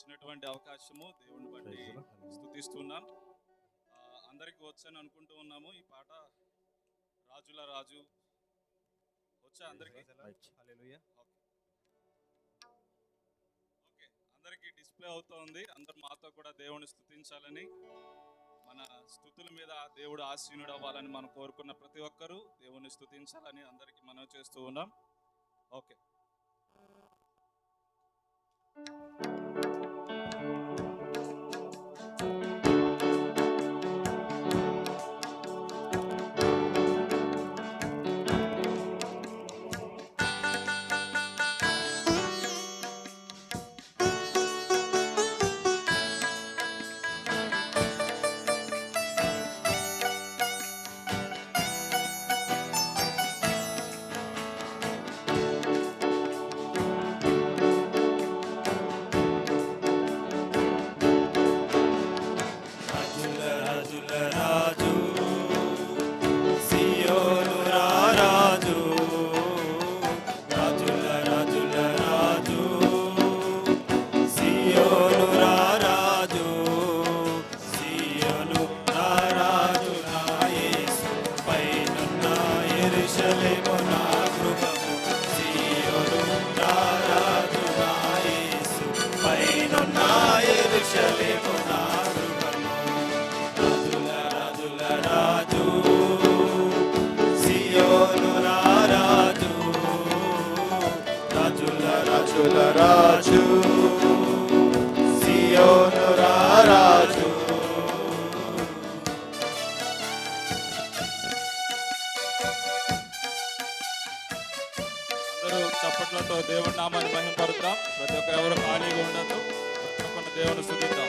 ఇచ్చినటువంటి అవకాశము దేవుని బట్టి స్థుతిస్తున్నాం. అందరికి వచ్చని అనుకుంటూ ఉన్నాము. ఈ పాట రాజుల రాజు. వచ్చా అందరికి? ఓకే. అందరికి డిస్ప్లే అవుతోంది. అందరు మాతో కూడా దేవుని స్థుతించాలని మన స్థుతుల మీద దేవుడు ఆశీనుడు అవ్వాలని మనం కోరుకున్న ప్రతి ఒక్కరూ దేవుని స్థుతించాలని అందరికి మనం చేస్తూ ఉన్నాం. ఓకే. زلنا زلنا అందరూ చప్పట్లతో దేవుడి నామాన్ని మహింపరుద్దాం? ప్రతి ఒక్కరు ఎవరు ఖాళీగా ఉండదు తప్పకుండా దేవుని స్థుతిద్దాం.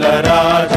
రాజు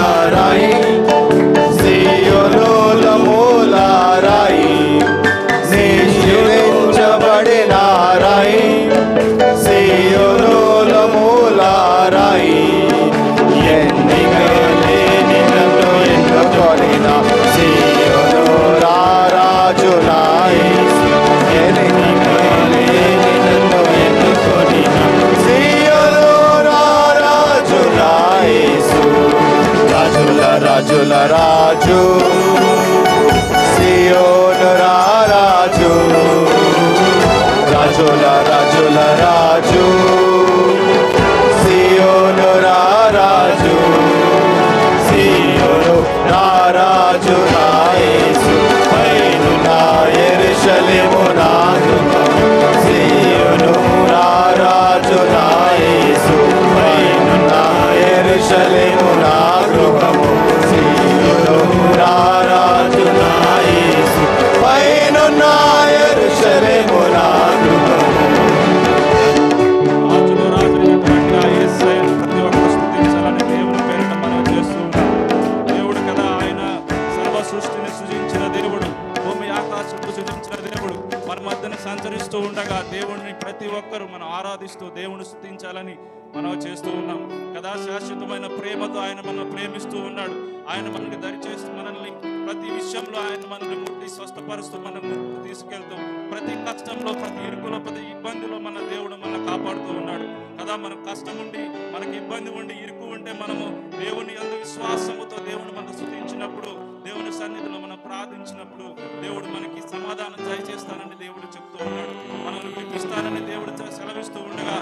নারায়ণ ఉండగా దేవుణ్ణి ప్రతి ఒక్కరూ మనం ఆరాధిస్తూ దేవుని స్థుతించాలని మనం చేస్తూ ఉన్నాం. కదా? శాశ్వతమైన ప్రేమతో ఆయన మనం ప్రేమిస్తూ ఉన్నాడు. ఆయన మనకి దరిచేస్తూ మనల్ని ప్రతి విషయంలో ఆయన మనల్ని ముట్టి స్వస్థపరుస్తూ మనం తీసుకెళ్తూ ప్రతి కష్టంలో ప్రతి ఇరుకులో ప్రతి ఇబ్బందిలో మన దేవుడు మన కాపాడుతూ ఉన్నాడు. కదా? మన కష్టం ఉండి మనకి ఇబ్బంది ఉండి ఇరుకు ఉంటే మనము దేవుని అందు విశ్వాసముతో దేవుని మనం స్థుతించినప్పుడు దేవుని సన్నిధిలో మనం ప్రార్థించినప్పుడు దేవుడు మనకి సమాధానం దయచేస్తానని దేవుడు చెప్తూ ఉన్నాడు. మనల్ని విడిపిస్తానని దేవుడు సెలవిస్తూ ఉండగా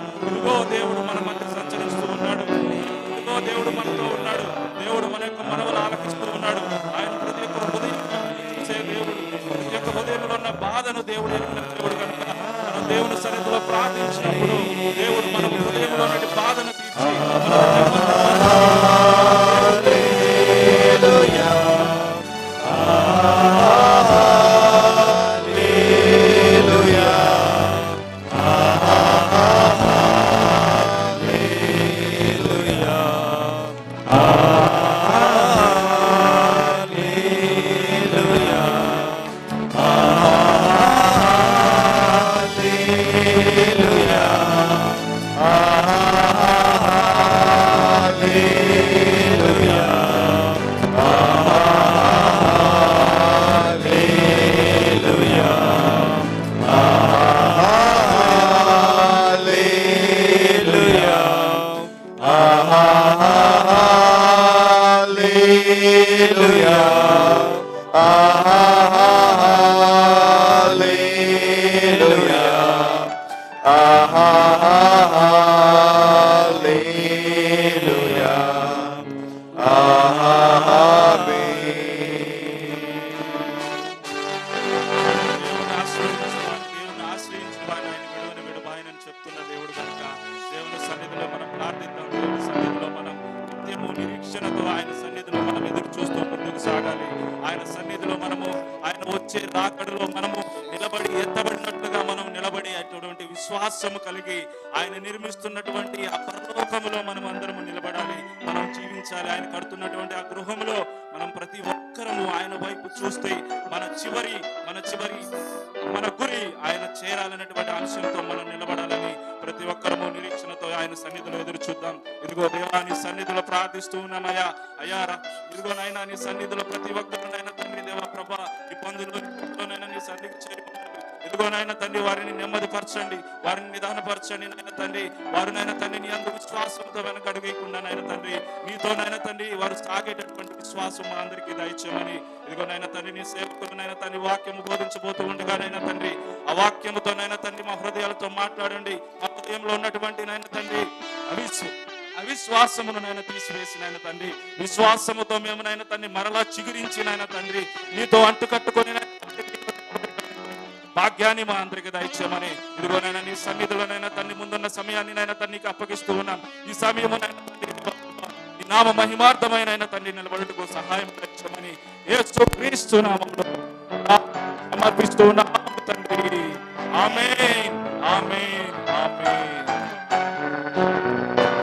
దేవుని అక్కడలో మనము నిలబడి ఎత్తబడినట్లుగా మనం నిలబడి అటువంటి విశ్వాసము కలిగి ఆయన నిర్మిస్తున్నటువంటి ఆ పరలోకములో మనం అందరము నిలబడాలి. మనం జీవించాలి. ఆయన కడుతున్నటువంటి ఆ గృహంలో మనం ప్రతి ఒక్కరము ఆయన వైపు చూస్తే మన చివరి మన చివరి మన గురి ఆయన చేరాలనేటువంటి అంశంతో మనం నిలబడాలని ప్రతి ఒక్కరము నిరీక్షణతో ఆయన సన్నిధిలో ఎదురు చూద్దాం. ఇదిగో దేవాని సన్నిధిలో ప్రార్థిస్తూ ఉన్నామయ్యా అయ్యా. రా- ఇదిగో నాయన నీ సన్నిధిలో ప్రతి ఒక్కరు నాయన తండ్రి వారిని నెమ్మదిపరచండి. వారిని నిదానపరచండి నాయన తండ్రి. వారు నాయన తండ్రి నీ అందు విశ్వాసంతో వెనక అడిగేయకుండా నాయన తండ్రి. నీతో నాయన తండ్రి వారు సాగేటటువంటి విశ్వాసం మా అందరికీ దయచేయమని. ఇదిగో నాయన తండ్రి నీ సేవకులు నాయన తండ్రి వాక్యము బోధించబోతూ ఉండగా నాయన తండ్రి. ఆ వాక్యముతో నాయన తండ్రి మా హృదయాలతో మాట్లాడండి. మా హృదయంలో ఉన్నటువంటి నాయన తండ్రి అవిశ్వ అవిశ్వాసమును నాయన తీసివేసి నాయన తండ్రి. విశ్వాసముతో మేము నాయన తండ్రి మరలా చిగురించి నాయన తండ్రి. నీతో అంటుకట్టుకొని నాయన భాగ్యాన్ని మా అందరికి దయచేయమని. ఇదిగోనైనా నీ సన్నిధిలోనైనా తన్ని ముందున్న సమయాన్ని నైనా తన్నికి అప్పగిస్తూ ఉన్నాం ఈ సమయము నీ నామ మహిమార్థమైన అయిన తండ్రి నిలబడుటకు సహాయం దయచేయమని. ఏ క్రీస్తు నామములో సమర్పిస్తూ ఉన్నాము తండ్రి ఆమె ఆమె ఆమె